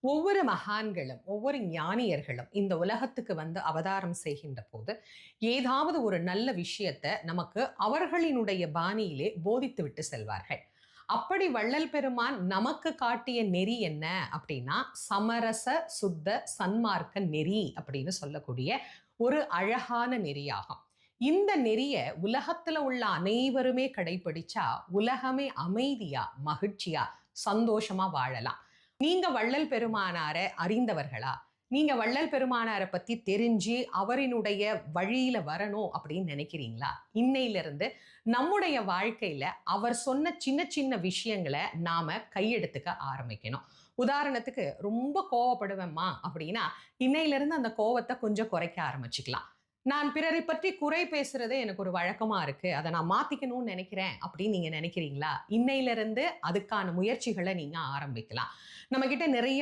ஒவ்வொரு மகான்களும் ஒவ்வொரு ஞானியர்களும் இந்த உலகத்துக்கு வந்து அவதாரம் செய்கின்ற போது ஏதாவது ஒரு நல்ல விஷயத்தை நமக்கு அவர்களினுடைய பாணியிலே போதித்து விட்டு செல்வார்கள். அப்படி வள்ளல் பெருமான் நமக்கு காட்டிய நெறி என்ன அப்படின்னா சமரச சுத்த சன்மார்க்க நெறி அப்படின்னு சொல்லக்கூடிய ஒரு அழகான நெறியாகும். இந்த நெறிய உலகத்துல உள்ள அனைவருமே கடைபிடிச்சா உலகமே அமைதியா மகிழ்ச்சியா சந்தோஷமா வாழலாம். நீங்க வள்ளல் பெருமானாரை அறிந்தவர்களா? நீங்க வள்ளல் பெருமானாரை பத்தி தெரிஞ்சு அவரினுடைய வழியில வரணும் அப்படின்னு நினைக்கிறீங்களா? இன்னையிலிருந்து நம்முடைய வாழ்க்கையில அவர் சொன்ன சின்ன சின்ன விஷயங்களை நாம கையெடுத்துக்க ஆரம்பிக்கணும். உதாரணத்துக்கு ரொம்ப கோவப்படுவேம்மா அப்படின்னா இன்னையிலிருந்து அந்த கோவத்தை கொஞ்சம் குறைக்க ஆரம்பிச்சுக்கலாம். நான் பிறரை பற்றி குறை பேசுறது எனக்கு ஒரு வழக்கமா இருக்கு. அதை நான் மாத்திக்கணும்னு நினைக்கிறேன் அப்படின்னு நீங்க நினைக்கிறீங்களா? இன்னையிலிருந்து அதுக்கான முயற்சிகளை நீங்க ஆரம்பிக்கலாம். நம்ம கிட்ட நிறைய